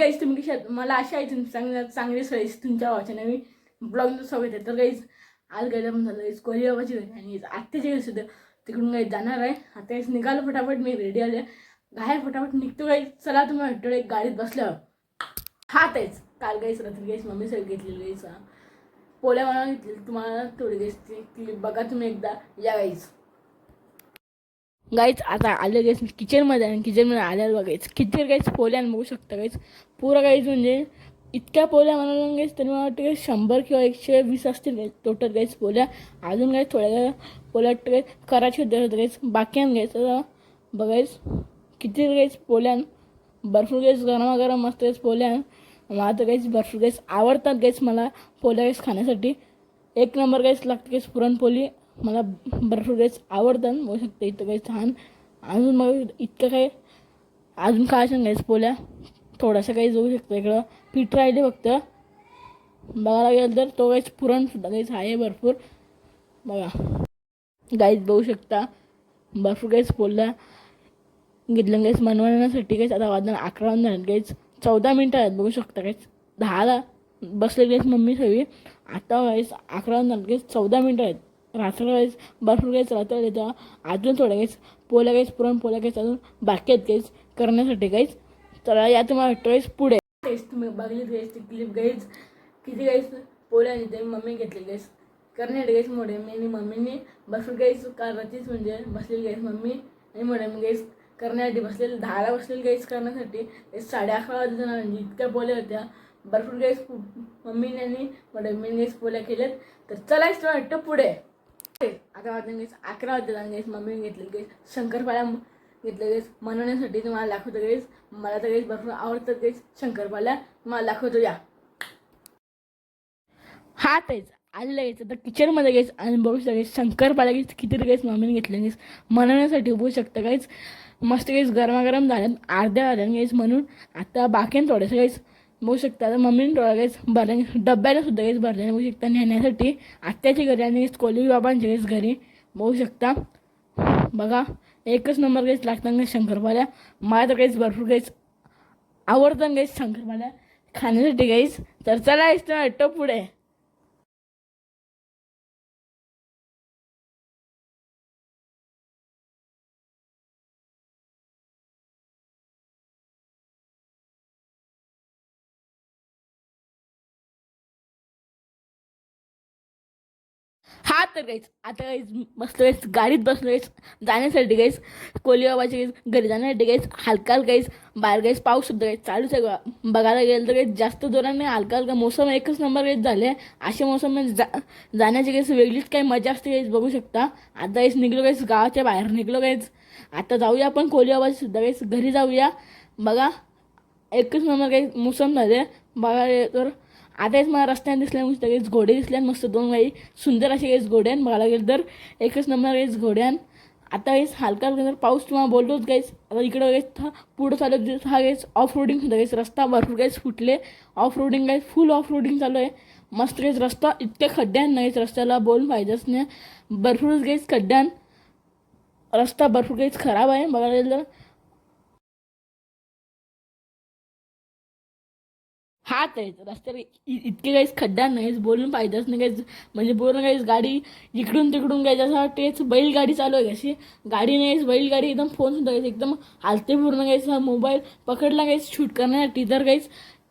Guys तुम्ही कशा मला अशा आहे तुम्ही चांगल्या चांगली सोय तुमच्या भावाच्या मी ब्लॉग सोबत आहे तर गाईज आज गायला पण झालं गाईज कोहली बाबाची घरी आणि आत्ताच्या घरी सुद्धा तिकडून काही जाणार आहे. आता गाईज निघालो फटाफट मी रेडी आले बाहेर फटाफट निघतो गाईज चला तुम्ही वाटतो एक गाडीत बसल्यावर. हा तेच काल गाईज रात्री गाईज मम्मी सगळी घेतलेली गाईज पोल्या मला घेतली तुम्हाला थोडी गाईज ती क्लिप बघा तुम्ही एकदा. या गाईज गाईच आता आले गाईच किचनमध्ये आणि किचनमध्ये आल्यावर बघायचं किचन गाईच पोल्या बघू शकता गाईच पुरं गाईच म्हणजे इतक्या पोल्या म्हणाला गाईच तरी मला वाटतं काही शंभर किंवा एकशे वीस असतील गाईच टोटल गाईच पोल्या. अजून काही थोड्या पोल्या वाटतं काही करायची होत्या गाईच बाकी गाईस बघायच किती गाईच पोल्या. भरपूर गाईच गरमागरम मस्त गाईच पोल्या. मला तर गाईच भरपूर गाईच आवडतात गाईच मला पोल्या गाईस खाण्यासाठी. एक नंबर गाईस लागते गाईच पुरणपोळी. मला भरपूर गाईच आवडतात बघू शकते इथं काही छान. अजून मग इतकं काही अजून काय सांग गाईच पोल्या थोडंसं काही जाऊ शकतं इकडं. पीठ राहिले फक्त. बघायला गेलं तर तो काहीच पुरणसुद्धा काहीच आहे भरपूर. बघा. गाईज बघू शकता. भरपूर काहीच पोल्या घेतलं काहीच मनवण्यासाठी काहीच आता वादन अकरा वाजून काहीच चौदा मिनटं आहेत बघू शकता काहीच दहाला बसले काहीच मम्मी सगळी. आता काहीच अकरा वाजून काहीच चौदा मिनटं आहेत. रात्र वेळेस भरपूर काहीच रात्र येतं अजून थोडं काहीच पोला काहीच पुरण पोला काहीच अजून बाकी आहेत काहीच करण्यासाठी काहीच तर या तुम्हाला वाटतं पुढे. तेच तुम्ही बघली गेस ती क्लिप गाईच किती गाईस पोल्या आणि ते मम्मी घेतली गेस करण्यासाठी गेस मोठे मी आणि मम्मीने. भरपूर काहीच कारतीच म्हणजे बसलेली गेस मम्मी आणि मोठे मी काहीच करण्यासाठी बसलेले दहाला बसलेली काहीच करण्यासाठी. साडे अकरा वाजता म्हणजे इतक्या पोल्या होत्या. भरपूर काहीच मम्मीने आणि मोठ्या गेस पोल्या केल्यात. तर चलायच वाटतं पुढे. आता वाजता काहीच अकरा वाजता गेस मम्मीने घेतली गेस शंकरपाळ्या घेतलं गेस मनवण्यासाठी तुम्हाला दाखवतो गेस मला तर गेस भरपूर आवडतं गेस शंकरपाळ्या तुम्हाला दाखवतो या. हा तेच आलेलं यायचं तर किचनमध्ये गेस आणि बघू शकता गेस शंकरपाळ्या गेस किती काहीच मम्मीने घेतलं गेस मनवण्यासाठी बघू शकता काहीच मस्त काहीच गरमागरम झाल्यात अर्ध्या झाल्यानं गेस म्हणून आता बाकी थोडंसं गेस बघू शकता. आता मम्मीने थोडं काहीच भरल्या डब्याला सुद्धा काहीच भरल्याने बघू शकता नेण्यासाठी. आत्याची घरी आणि कोली बाबांच्या काहीच घरी. बघू शकता. बघा एकच नंबर काहीच लागतात काही शंकरपाल्या मला तर काहीच भरपूर काहीच आवडतं काहीच शंकरपाल्या खाण्यासाठी काहीच तर चला इथं वाटतं पुढे. हा तर काहीच आता काहीच बसलो काहीच गाडीत बसलो काहीच जाण्यासाठी गाईस कोली बाबाच्या घरी जाण्यासाठी गाईस हलका हलका बाहेर गाईस पाऊस सुद्धा काही चालूच आहे बघायला गेलं तर काही जास्त जोराने नाही हलका हलका मोसम एकच नंबर काहीच झाले. अशा म्हणजे जा जाण्याची गाईस वेगळीच काही मजा असते काहीच बघू शकता. आता काहीच निघलो काहीच गावाच्या बाहेर निघलो काहीच आता जाऊया आपण कोली बाबाच्या सुद्धा काहीच घरी जाऊया. बघा एकच नंबर काही मोसम झाले. बघायला तर आताच मला रस्त्याने दिसल्या मस्त काहीच घोडे दिसल्यान मस्त दोन काही सुंदर असे काहीच घोड्यान बघायला गेलं तर एकच नंबर काहीच घोड्यान आता काहीच हलका हलका जर पाऊस तुम्हाला बोलतोच काहीच आता इकडं काहीच हा पुढं चालत दिवस हा काहीच ऑफ रोडिंग सुद्धा काहीच रस्ता भरपूर काहीच फुटले. ऑफ रोडिंग काहीच फुल ऑफ रोडिंग चालू आहे. मस्त काहीच रस्ता इतक्या खड्ड्यान नाहीच रस्त्याला बोलून पाहिजेच नाही. भरपूरच काहीच खड्ड्यान रस्ता भरपूर काहीच खराब आहे. बघायला गेलं तर हात आहेत रस्त्यावर इ- इतके काहीच खड्डा नाहीच बोलून पाहिजेच नाही काहीच म्हणजे पूर्ण काहीच गाडी इकडून तिकडून घ्यायचं असं वाटतेच बैलगाडी चालू आहे कशी गाडी नाहीच बैलगाडी एकदम फोन सुद्धा एकदम हालते पूर्ण घ्यायचं मोबाईल पकडला काहीच शूट करण्यासाठी तर काहीच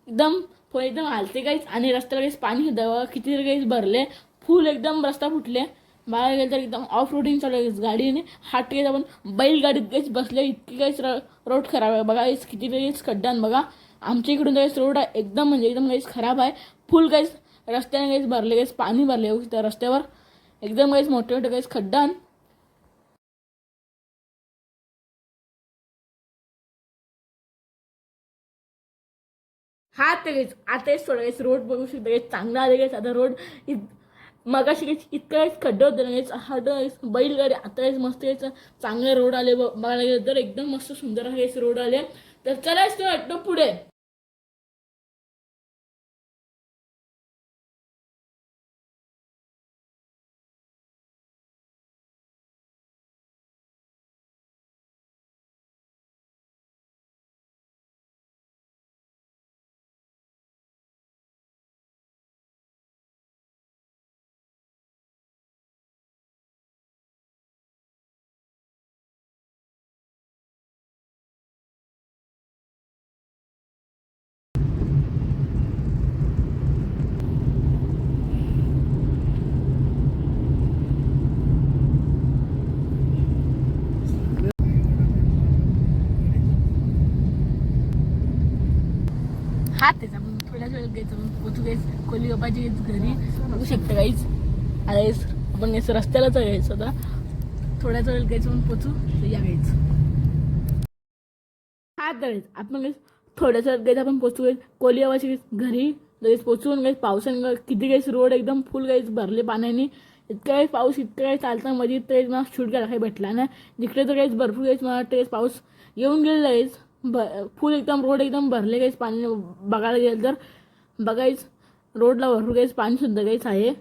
एकदम फोन एकदम हालते काहीच आणि रस्त्याला काहीच पाणी सुद्धा बघा किती तरी काहीच भरले. फुल एकदम रस्ता फुटले. बाहेर गेलं तर एकदम ऑफ रोडिंग चालू आहे गाडीने हाट काहीच आपण बैलगाडीत काहीच बसले इतकी काहीच र रोड खराब आहे. बघा किती काहीच खड्ड्यान बघा. आमच्या इकडून काहीच रोड आहे एकदम म्हणजे एकदम काहीच खराब आहे. फुल काहीच रस्त्याने काहीच भरले काहीच पाणी भरले हो त्या रस्त्यावर. एकदम काहीच मोठे मोठे काहीच खड्डान हा ते आता थोडं काहीच रोड बघू शकतो काहीच चांगला आले काहीच आता रोड मगाशी इतका इतकं काहीच खड्डं होतं ना काहीच बैलगाडी आता काहीच मस्त यायचं. चांगले रोड आले बघायला गेलं तर एकदम मस्त सुंदर काहीच रोड आले. तर चलाच ते वाटतं पुढे. हात त्याचा आपण थोड्याच वेळ घ्यायचा पोचू गाईस कोली बाबाची घरी बघू शकतं गाईच आता आपण गाईस रस्त्यालाच घ्यायचं आता थोड्याच वेळात घ्यायचं आपण पोचू या गाईच हात तर आपण गाईस थोड्याच वेळ गाईच आपण पोचू गाईस कोली बाबाची घरी लगेच पोचून गाईस पावसाने किती गाईस रोड एकदम फुल गाईस भरले पाण्याने. इतका वेळेस पाऊस इतका काही चालता मध्ये तेच मला शूट करायला काही भेटला ना. जिकडे तर काहीच भरपूर काहीच मला तेच पाऊस येऊन गेलेला आहेच ब फुल एकदम रोड एकदम भरले काहीच पाणी बघायला गेलं तर. बघायच रोडला भरपूर काहीच पाणीसुद्धा काहीच आहे.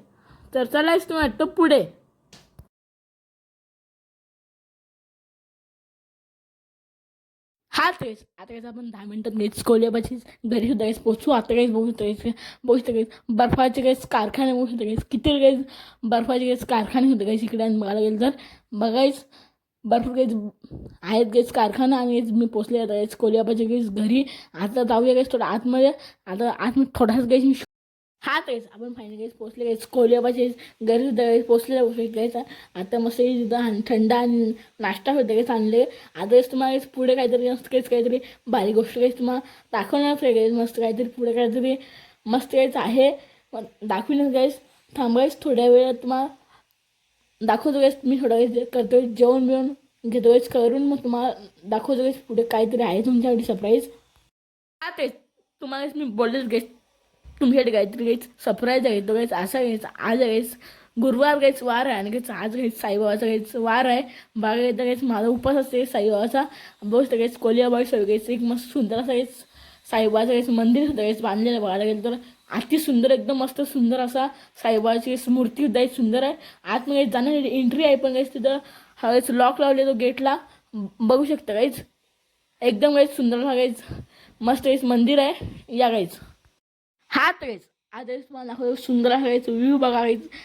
तर चलायच तुम्ही वाटतं पुढे? हा तेच आता काहीच आपण दहा मिनिटात गाईच कोल्याबाची घरी सुद्धा काहीच पोचू आता काहीच बघू शकतो काहीच बघू शकतो काहीच बर्फाचे काहीच कारखाने बघू शकतो काहीच किती काहीच बर्फाचे काहीच कारखाने होते काहीच इकडे आणि बघायला गेलं तर. बघायच भरपूर काहीच आहेत काहीच कारखाना आणि मी पोचले आता. काहीच कोल्याबाच्या काहीच घरी. आता जाऊया काहीच थोडं आतमध्ये. आता आतमध्ये थोडाच काहीच मी हा तेच आपण फायनल काहीच पोचले काहीच कोल्याबाचे घरी सुद्धा पोचले काहीच आता मस्त तिथं आणि थंड आणि नाश्ता होते काहीच आणले. आता तुम्हाला काहीच पुढे काहीतरी मस्त काहीच काहीतरी भारी गोष्ट काहीच तुम्हाला दाखवणारच आहे काहीच मस्त काहीतरी पुढे काहीतरी मस्त काहीच आहे. पण दाखविणार काहीच थांबायच थोड्या वेळात तुम्हाला दाखवतो काहीच मी थोडा वेळ करतो जेवण बिवण घेतो काहीच करून मग तुम्हाला दाखवतो काहीच पुढे काहीतरी आहे तुमच्यासाठी सरप्राईज हा तेच. तुम्हाला मी बोललेच गेस. तुमच्यासाठी काहीतरी काहीच सरप्राईज आहे. तो काहीच असं घ्यायचं आज काहीच गुरुवार घ्यायचं वार आहे. आणि घ्यायचं आज काहीच साईबाबाचा घ्यायचं वार आहे. बागा काहीच माझा उपास असते साईबाबाचा. बघू काहीच कोलियाबाई सगळं एक मस्त सुंदर असं काहीच साईबाबाचं काहीच मंदिर होतं काहीच बांधलेलं बघायला गेलं तर. अति सुंदर एकदम मस्त सुंदर असा साईबाबाची मूर्ती सुद्धा सुंदर आहे. आतमध्ये जाण्यासाठी एंट्री आहे पण काहीच तिथं हवेच लॉक लावले तो गेटला बघू शकता काहीच एकदम काहीच सुंदर असं काहीच मस्त काहीच मंदिर आहे. या काहीच हा तेच आता तुम्हाला दाखवतो. सुंदर हवेच व्ह्यू बघा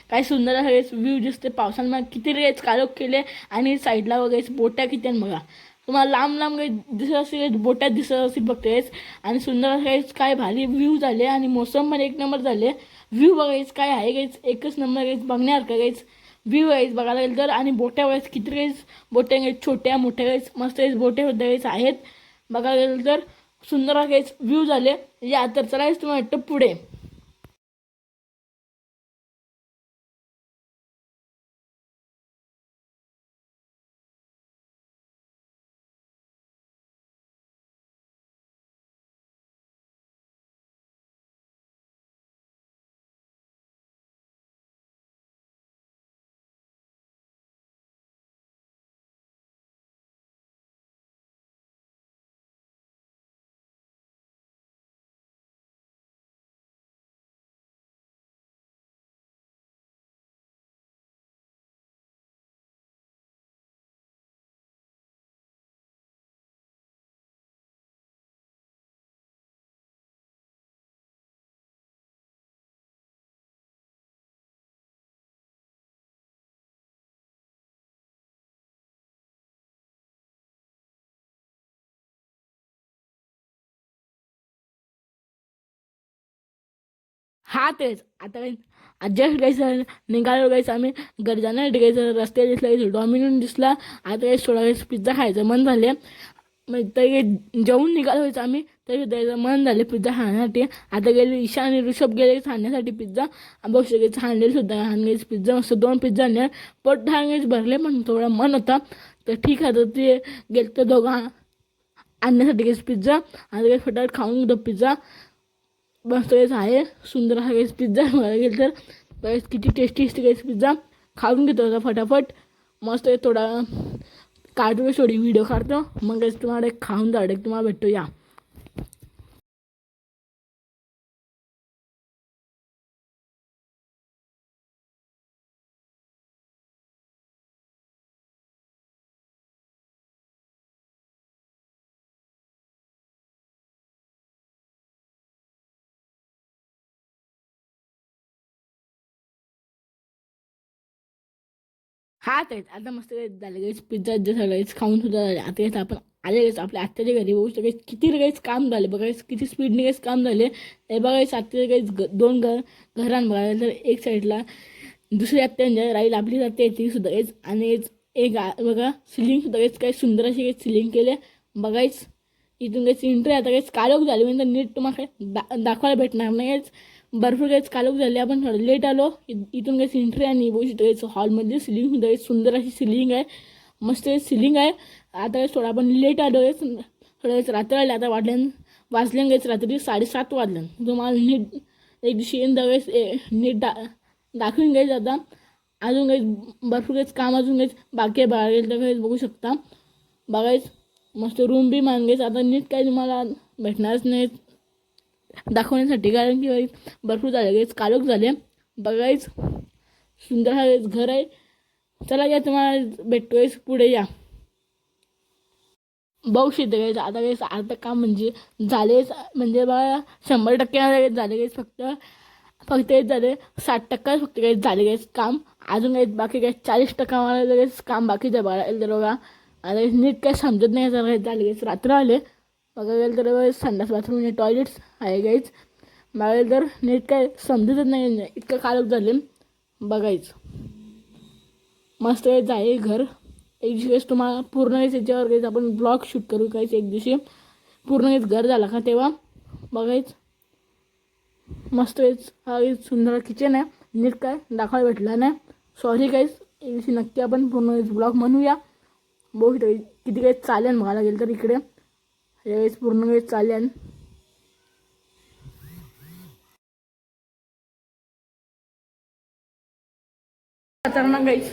काय सुंदर हवेच व्ह्यू दिसते पावसानं किती रेच कालोख केले. आणि साईडला वगैरे बोट्या किती आहेत बघा. तुम्हाला लांब लांब काही दिसत असेल बोट्यात दिसत असेल बघतेच आणि सुंदर काहीच काय भारी व्ह्यू झाले आणि मोसम पण एक नंबर झाले. व्ह्यू बघायच काय आहे काहीच एकच नंबर काहीच बघण्यासारखं काहीच. व्ह्यू आहेच बघायला गेलं तर. आणि बोट्या वेळेस किती काहीच बोट्या काहीच छोट्या मोठ्या काहीच मस्त काहीच बोट्या होत्या काहीच आहेत. बघायला गेलं तर सुंदर काहीच व्ह्यू झाले. या तर चलायच तुम्हाला वाटतं पुढे. हा तेच. आता काही जस्ट गायचं निघालो गायचं आम्ही. गरजांना जाणार गायचं दिसला डॉमिनोन दिसला. आता काही थोडा वेळेस पिझ्झा खायचं मन झाले मग तरी जेवून निघालो व्हायचं आम्ही तरी द्यायचं मन झाले पिझ्झा खाण्यासाठी. आता गेले ईशा आणि ऋषभ गेले खाण्यासाठी पिझ्झा बघू शकायचं हाणलेलं सुद्धा हाणलेच पिझ्झा मस्त दोन पिझ्झा आणले. पोट हाणलेच भरले पण थोडं मन होता. तर ठीक आहे तर ते गेलं तर दोघं आणण्यासाठी गेस पिझ्झा आता काही फटाफट खाऊन घेतो पिझ्झा मस्त काहीच आहे. सुंदर हा काहीच पिझ्झा बघायला गेलं तर. काहीच किती टेस्टी असते काहीच पिझ्झा खाऊन घेतो होता फटाफट. मस्त थोडा काढतो थोडी व्हिडिओ काढतो. मग तुम्हाला एक खाऊन डायरेक्ट तुम्हाला भेटतो या हा तेच आता मस्त काही झालं पिझ्झा जे सगळेच खाऊन सुद्धा झाले. आता येत आपण आले आपल्या आत्ताच्या घरी बघू शकतो किती काहीच काम झाले. बघायचं किती स्पीडने काहीच काम झाले. हे बघायचं आत्याच्या काहीच ग दोन घर घरान बघायला तर एक साईडला दुसरी आत्या राहील आपली आत्या ती सुद्धा काहीच आणि एक बघा सिलिंग सुद्धा काहीच काही सुंदर अशी काही सिलिंग केले. बघायच इथून काहीच एंट्री आता काहीच काळोख झाली म्हणजे नीट तुम्हाला काही दा दाखवायला भेटणार नाही काहीच भरपूर काहीच कालोख झाले. आपण थोडं लेट आलो. इथून काहीच एंट्री आणि बघू शकतो काहीच हॉलमध्ये सिलिंग सुद्धा सुंदर अशी सिलिंग आहे. मस्त सिलिंग आहे. आता काहीच थोडं आपण लेट आलो आहे. थोडं रात्र आले. आता वाटल्यान वाजल्या काहीच रात्री साडेसात वाजल्यान. तुम्हाला नीट एक दिवशी येऊन जावेस नीट दा दाखवून घ्यायचं आता. अजून काही भरपूर काहीच काम अजून काहीच बाकी आहे. बघायला काहीच बघू शकता. बघायच मस्त रूम बी मागेच आता नीट काही तुम्हाला भेटणारच नाही दाखवण्यासाठी कारण की भरपूर झाले. काहीच कालोख झाले. बघायच सुंदर हा घर आहे. चला या तुम्हाला भेटतोयच पुढे या. बघू शकते काहीच आता काहीच अर्ध काम म्हणजे झालेच म्हणजे बघा, शंभर टक्के झाले काहीच फक्त. फक्त हेच झाले साठ टक्का फक्त काही झाले काहीच काम. अजून काही बाकी काही चाळीस टक्का मला लगेच काम आहे बघायला बघा. आता नीट काही समजत नाही जर काही झाले काहीच रात्र आले. बघायला गेलं तर संडास बाथरूम म्हणजे टॉयलेट्स आहे गाईच बघायला तर नीट काय समजतच नाही इतकं कालक झाले. बघायचं. मस्त वेळेस आहे घर. एक दिवशी तुम्हाला पूर्ण वेळेस याच्यावर काहीच आपण ब्लॉग शूट करू काहीच एक दिवशी. पूर्ण वेळेस घर झाला का तेव्हा? बघायचं. मस्त वेळेस हा एक सुंदर किचन आहे. नीट काय दाखवायला भेटला नाही. सॉरी काहीच एक दिवशी नक्की आपण पूर्ण ब्लॉग म्हणूया. बघू किती काही चालेल बघायला गेलं तर इकडे. हे पूर्ण वेळ चालेल. खतरनाक गाईच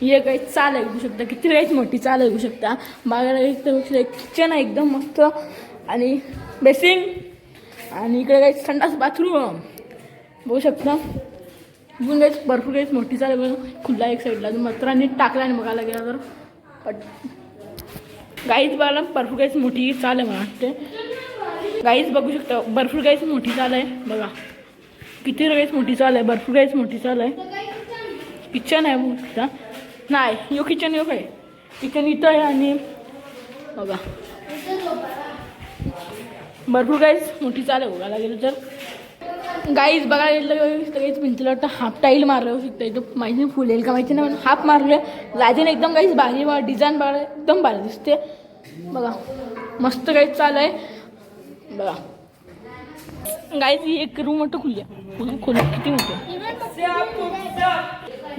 हे गाईच चाल ऐकू शकता. किती काहीच मोठी चाल ऐकू शकता. बागेला एक तर किचन आहे एकदम मस्त. आणि बेसिंग आणि इकडे काही संडास बाथरूम बघू शकता. अजून काहीच भरपूर गाईच मोठी चाल खुला एक साईडला मात्र टाकला आणि बघायला गेला तर. गाईज मला बघायला भरपूर गाईज मोठी चाल आहे मला वाटते गाईज बघू शकता भरपूर गाईज मोठी चाल आहे. बघा. किती काहीच मोठी चाल आहे. भरपूर गाईज मोठी चाल आहे. किचन आहे बघू नाही यो किचन यो काय? किचन इथं आहे आणि बघा. भरपूर काहीच मोठी चाल आहे बघायला गेलं तर. गाईज बघायला गेलं तर काहीच भिंतीला वाटतं हाफ टाईल मारलं होऊ शकतं इथं. माहिती नाही फुलेल येईल का माहिती नाही पण हाफ मारलं लादीने एकदम काहीच भारी बा डिझाईन बघा एकदम भारी दिसते. बघा मस्त काहीच चालू आहे. बघा. गाईज ही एक रूम मोठं खुली आहे. खोली किती मोठी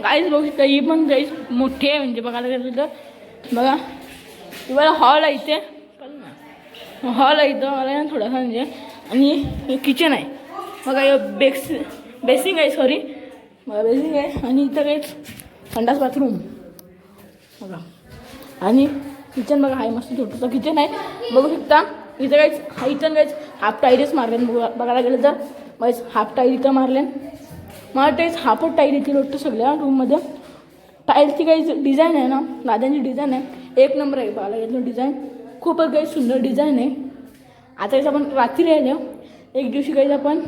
गाईज बघू शकता ही पण गाईज मोठी आहे म्हणजे बघायला गेलं तर. बघा. तुम्हाला हॉल आहे इथे. हॉल आहे इथं मला ना थोडासा म्हणजे. आणि किचन आहे. बघा यो बेक्स बेसिंग आहे सॉरी बघा बेसिंग आहे. आणि इथं काहीच संडास बाथरूम बघा. आणि किचन बघा आहे मस्त छोटंसं किचन आहे. बघू शकता इथं काहीच हा इथं काहीच हाफ टायरीच मारलेन. बघा बघायला गेलं तर. मग हाफ टायर इथं मारलेन. मला तेच हाफच टायर येतील वाटतं सगळ्या रूममध्ये टाईलची काही डिझाईन आहे ना. दाद्यांची डिझाईन आहे. एक नंबर आहे बघायला गेलं डिझाईन खूपच काही सुंदर डिझाईन आहे. आता काहीच आपण रात्री आलो एक दिवशी काहीच आपण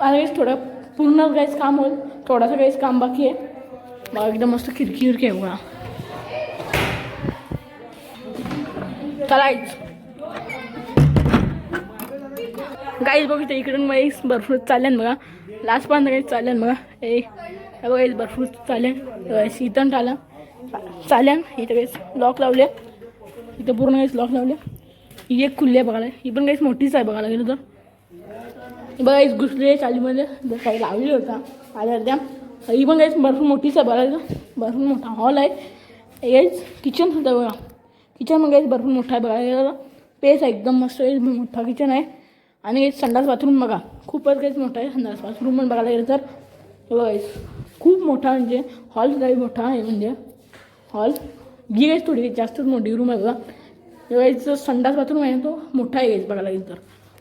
आता थोडं पूर्ण गाईज काम होईल. थोडासा गाईज काम बाकी आहे. बघा एकदम मस्त खिडकी विरकी आहे बघा. चलायच गाईज बघू इथे इकडून मग भरपूर चालेल बघा. लास्ट पर्यंत गाईज चालेल बघा. ए हे बघा इथं भरपूर चालेल इथं आला चालेल इथं काहीच लॉक लावले. इथं पूर्ण काहीच लॉक लावले. ही एक खुल्ली आहे बघायला. ही पण काहीच मोठीच आहे बघायला गेलं तर. ही बघा एक चालीमध्ये. जर काही लावली होता. आल्या त्या. ही पण काहीच भरपूर मोठीच आहे बघायला भरपूर मोठा हॉल आहे. हे किचन सुद्धा बघा. किचन मग काहीच भरपूर मोठा आहे बघायला गेलं पेस आहे एकदम मस्त आहे. मोठा किचन आहे. आणि संडास बाथरूम बघा. खूपच काहीच मोठा आहे. संडास बाथरूम पण बघायला गेलं तर. बघायच खूप मोठा म्हणजे हॉल काही मोठा आहे म्हणजे हॉल जी काहीच थोडी जास्तच मोठी रूम आहे बघा. हे संडास बाथरूम आहे तो मोठा आहे गाईज बघायला गेलं तर.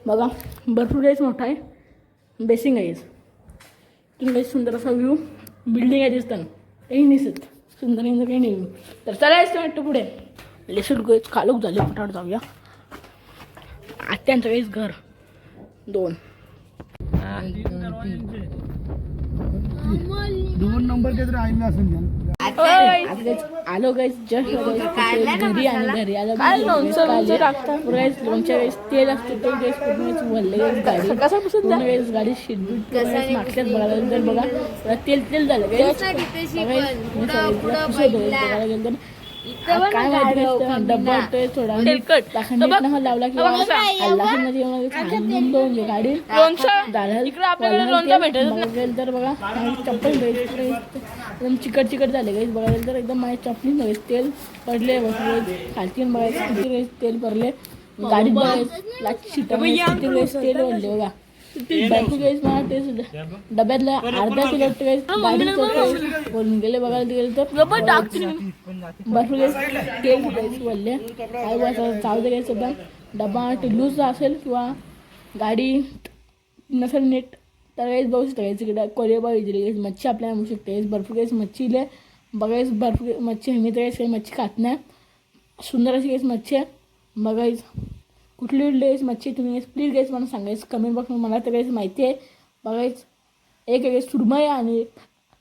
बघा भरपूर काहीच मोठा आहे. बेसिंग आहे गाईज तुम्ही काही सुंदर असा व्ह्यू बिल्डिंग आहे दिसताना. काही दिसत. सुंदर यांचं काही नाही तर चालायचं वाटतं पुढे. लेसूट गाईज कालूक झाले पटापट जाऊया. आत्यांचं वेळेस घर. दोन. दोन नंबर काहीतरी आईने असेल आलो गाईस जस्ट घरी आणि घरी आलो. गाईस लोणच्या वेळेस तेल असते ते गाईस पूर्ण वल्ले गाईस गाडी. कसापासून गाईस गाडी शिडबीट मागच्यात बघायला गेलं तर बघा. तेल तेल झालं गाईस काय माहिती कसं डब्बा. ते थोडा लावला कसा. म्हणजे गाडी लोणचं? झालं इकडे आपल्याकडे लोणचं भेटतच नाही. गेलं तर बघा चप्पल गाईस एकदम चिकट चिकट झाले गाईस बघायला तर एकदम माझ्या चपली गाईस तेल पडले खालती बघायचं किती तेल पडले गाडीत बघायचं शिटा किती तेल पडले बघा. बायको गाईस मला ते सुद्धा डब्यातला अर्धा किलो बोलून गेले बघायला गेलं तर? भरपूर तेल बोलले डबा लूज असेल किंवा गाडी नसेल नीट. तर काहीच बघू शकता काहीच इकडे कोरिया इजली गाईस मच्छी आपल्याला मिळू शकते. गाईस भरपूर काहीच मच्छी इले. बघायच भरपूर मच्छी मी तर गाईस काही मच्छी खात नाही. सुंदर अशी गाईस मच्छी आहे. बघायच कुठली कुठली गाईस मच्छी तुम्ही प्लीज गाईस मला सांगायचं कमेंट बॉक्समध्ये मला तर गाईस माहिती आहे. बघायच एक आहे सुरमई आणि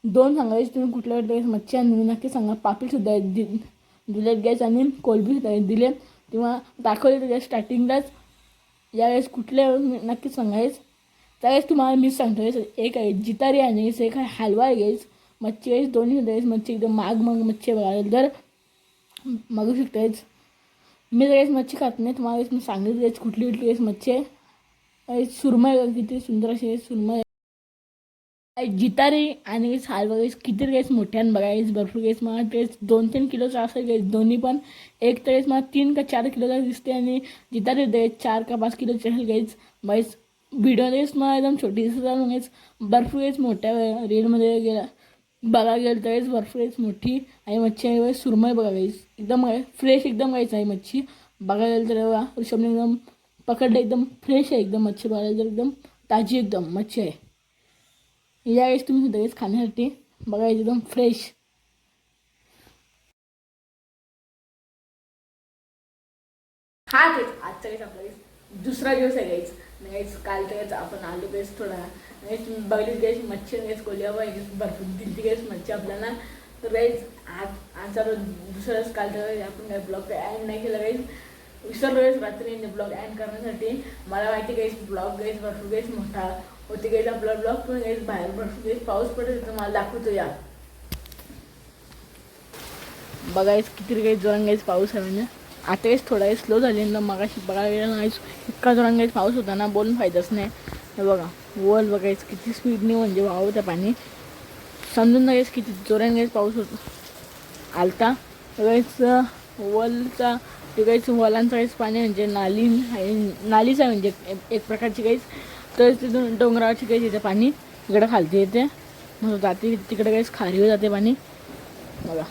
दोन सांगायचे तुम्ही कुठल्या कुठल्या गाईस मच्छी आणि तुम्ही नक्की सांगा. पापीसुद्धा दि दिलेत गॅस आणि कोलबीसुद्धा दिले किंवा दाखवले त्याच्या स्टार्टिंगलाच यावेळेस कुठल्या नक्कीच सांगायचं त्यावेळेस तुम्हाला मी सांगतो एक आहे जितारी आणि एक आहे हलवा आहे गाईस मच्छी गाईस दोन्ही होते. मच्छी एकदम माग मग मच्छी बघायला तर मागू शकतायच मी तर मच्छी खात नाही तुम्हाला मी सांगितलं guys कुठली कुठली काहीच मच्छी आहे guys, किती सुंदर अशी guys, जितारी आणि हलवा गाईस किती काहीच मोठ्यानं बघायच भरपूर काहीच मला तेच दोन तीन किलोचा असेल गाईस दोन्ही पण एक तर मला तीन का चार किलोचा दिसते आणि जितारी गाईस चार का पाच किलोचे असेल गाईस गाईस व्हिडिओ रेस मला एकदम छोटी दिसत आहे गाईस भरपूर मोठ्या रेलमध्ये गेला. बघायला गेलं तर बर्फ रेस मोठी. आणि मच्छी आहे वेळेस सुरमई बघा एकदम फ्रेश एकदम गाईस आहे मच्छी. बघायला गेलं तर ऋषभने एकदम पकडलं एकदम फ्रेश आहे एकदम मच्छी बघायला तर एकदम ताजी एकदम मच्छी आहे. या वेळेस तुम्ही सुद्धा वेळेस खाण्यासाठी बघायचं एकदम फ्रेश हा तेच आजचा वेळेस आपला दुसरा दिवस आहे गाईच नाहीच काल तर आपण आलो गाईस थोडा. नाहीच बघली गेस मच्छी नाहीच कोलिया भरपूर दिली गेस मच्छी आपल्याला. तर गाईस आज आजचा रोज दुसरा काल तर आपण काही ब्लॉग ॲड नाही केला गाईस विसरलो गाईस रात्री ब्लॉग ॲड करण्यासाठी. मला माहिती गाईस ब्लॉग गाईस भरपूर गाईस मोठा होते गाईस आपला ब्लॉग पण गाईस बाहेर भरपूर गाईस पाऊस पडेल तर मला दाखवतो या. बघायच किती काही जोरान गाईस पाऊस आहे म्हणजे. आता काहीच थोडा स्लो झाले ना मगाशी बघायला गेलं नाही इतका जोरान पाऊस होता ना बोलून फायदाच नाही. हे बघा वल बघायचं किती स्पीडने म्हणजे वाहवतं पाणी. समजून नाही किती जोरान पाऊस होतो. आलता बघायचं वलचा ते काहीच काहीच पाणी म्हणजे नाली नालीच आहे म्हणजे एक- एक प्रकारची काहीच. तर तिथून डोंगरावरची काहीच येते पाणी इकडं खालती येते. मग जाते तिकडे काहीच खारीवर जाते पाणी. बघा.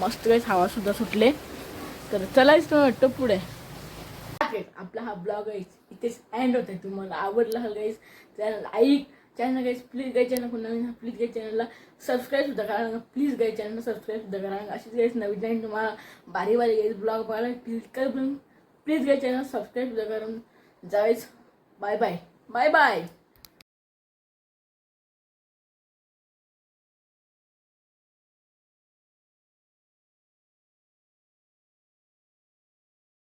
मस्त काहीच हवा सुद्धा सुटले. तर चलायच तुम्ही वाटतं पुढे. आपला हा ब्लॉग आहे. इथेच एंड आहे तुम्हाला आवडला हा गाईस चॅनल ऐक channel guys please guy channel Naveen please guy चॅनलला सबस्क्राईब सुद्धा करा. प्लीज गाई चॅनलला सबस्क्राईब सुद्धा करा. अशीच गाईस नवीन नवीन तुम्हाला बारी बारी गाईस ब्लॉग बघायला क्लिक कर प्लीज गाई चॅनल सबस्क्राईब सुद्धा करून जायच बाय बाय बाय बाय